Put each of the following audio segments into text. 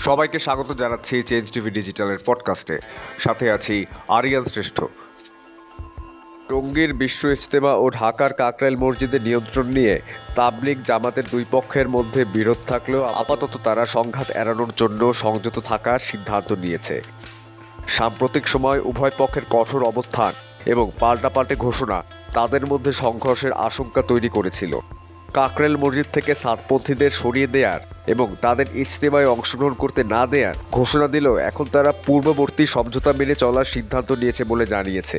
সবাইকে স্বাগত জানাচ্ছি চেঞ্জ টিভি ডিজিটালের পডকাস্টে সাথে আছি আরিয়ান শ্রেষ্ঠ। টঙ্গীর বিশ্ব ইজতেমা ও ঢাকার কাকরাইল মসজিদের নিয়ন্ত্রণ নিয়ে তাবলিগ জামাতের দুই পক্ষের মধ্যে বিরোধ থাকলেও আপাতত তারা সংঘাত এড়ানোর জন্য সংযত থাকার সিদ্ধান্ত নিয়েছে। সাম্প্রতিক সময় উভয় পক্ষের কঠোর অবস্থান এবং পাল্টাপাল্টে ঘোষণা তাদের মধ্যে সংঘর্ষের আশঙ্কা তৈরি করেছিল। কাকরেল মসজিদ থেকে সাতপন্থীদের সরিয়ে দেয়ার এবং তাদের ইজতেমায় অংশগ্রহণ করতে না দেয়ার ঘোষণা দিলেও এখন তারা পূর্ববর্তী সমঝোতা মেনে চলার সিদ্ধান্ত নিয়েছে বলে জানিয়েছে।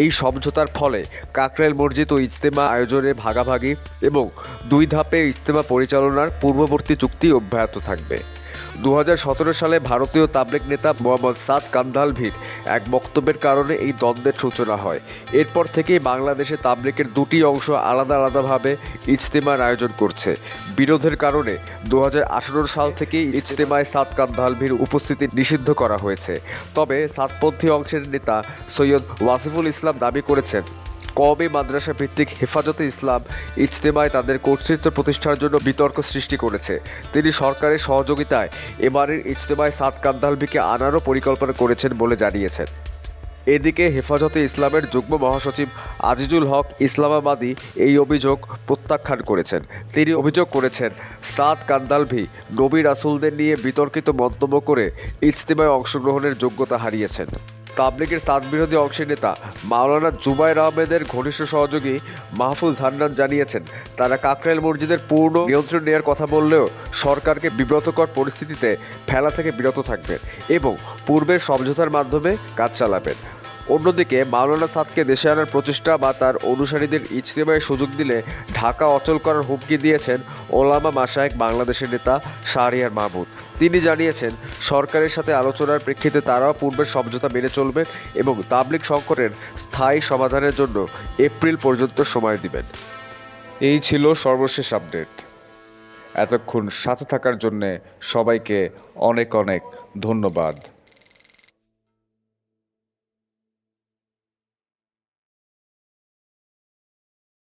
এই সমঝোতার ফলে কাকরেল মসজিদ ও ইজতেমা আয়োজনে ভাগাভাগি এবং দুই ধাপে ইজতেমা পরিচালনার পূর্ববর্তী চুক্তি অব্যাহত থাকবে। দু হাজার সতেরো সালে ভারতীয় তাবলিক নেতা মোহাম্মদ সাদ কান্দালভির এক বক্তব্যের কারণে এই দ্বন্দ্বের সূচনা হয়। এরপর থেকেই বাংলাদেশে তাবলিকের দুটি অংশ আলাদা আলাদাভাবে ইজতেমার আয়োজন করছে। বিরোধের কারণে দু হাজার আঠেরো সাল থেকেই ইজতেমায় সাদ কান্দালভির উপস্থিতি নিষিদ্ধ করা হয়েছে। তবে সাতপন্থী অংশের নেতা সৈয়দ ওয়াসিফুল ইসলাম দাবি করেছেন কওমি মাদ্রাসা ভিত্তিক হেফাজতে ইসলাম ইজতেমায় তাদের কর্তৃত্ব প্রতিষ্ঠার জন্য বিতর্ক সৃষ্টি করেছে। তিনি সরকারের সহযোগিতায় এবারের ইজতেমায় সাত কান্দালভিকে আনারও পরিকল্পনা করেছেন বলে জানিয়েছেন। এদিকে হেফাজতে ইসলামের যুগ্ম মহাসচিব আজিজুল হক ইসলামাবাদী এই অভিযোগ প্রত্যাখ্যান করেছেন। তিনি অভিযোগ করেছেন সাদ কান্দালভি নবী রাসুলদের নিয়ে বিতর্কিত মন্তব্য করে ইজতেমায় অংশগ্রহণের যোগ্যতা হারিয়েছেন। তাবলিগের তাঁতবিরোধী অংশের নেতা মাওলানা জুবাইর আহমেদের ঘনিষ্ঠ সহযোগী মাহফুজ হান্নান জানিয়েছেন, তারা কাকরাইল মসজিদের পূর্ণ নিয়ন্ত্রণ নেওয়ার কথা বললেও সরকারকে বিব্রতকর পরিস্থিতিতে ফেলা থেকে বিরত থাকবেন এবং পূর্বের সমঝোতার মাধ্যমে কাজ চালাবেন। অন্যদিকে মাওলানা সাদকে দেশে আনার প্রচেষ্টা বা তার অনুসারীদের ইজতেমায় সুযোগ দিলে ঢাকা অচল করার হুমকি দিয়েছেন ওলামা মাসায়েক বাংলাদেশের নেতা শাহরিয়ার মাহমুদ। তিনি জানিয়েছেন, সরকারের সাথে আলোচনার প্রেক্ষিতে তারাও পূর্বের সমঝোতা মেনে চলবেন এবং তাবলিক সংকটের স্থায়ী সমাধানের জন্য এপ্রিল পর্যন্ত সময় দিবেন। এই ছিল সর্বশেষ আপডেট। এতক্ষণ সাথে থাকার জন্যে সবাইকে অনেক অনেক ধন্যবাদ।